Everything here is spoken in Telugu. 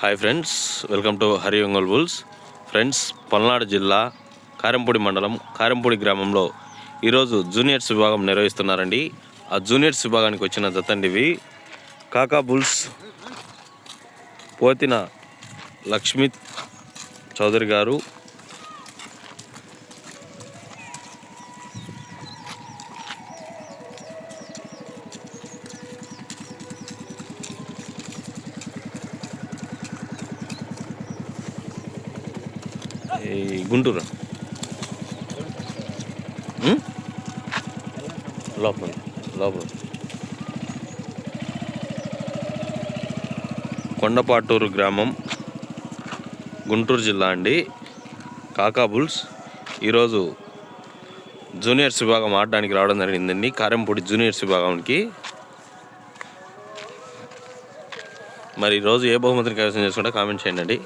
Hi friends welcome to Hari Ongole bulls friends Palnadu జిల్లా కారంపూడి మండలం కారంపూడి గ్రామంలో ఈరోజు జూనియర్స్ విభాగం నిర్వహిస్తున్నారండి. ఆ జూనియర్స్ విభాగానికి వచ్చిన జతండివి కాకా బుల్స్ పోతిన లక్ష్మీ చౌదరి గారు ఈ గుంటూరు? లోపల లోపల. కొండపాటూరు గ్రామం గుంటూరు జిల్లా అండి. కాకాబుల్స్ ఈరోజు జూనియర్స్ విభాగం ఆడడానికి రావడం జరిగిందండి. కారంపూడి జూనియర్స్ విభాగానికి. మరి ఈరోజు ఏ బహుమతిని కైవసం చేసుకుంటే కామెంట్ చేయండి.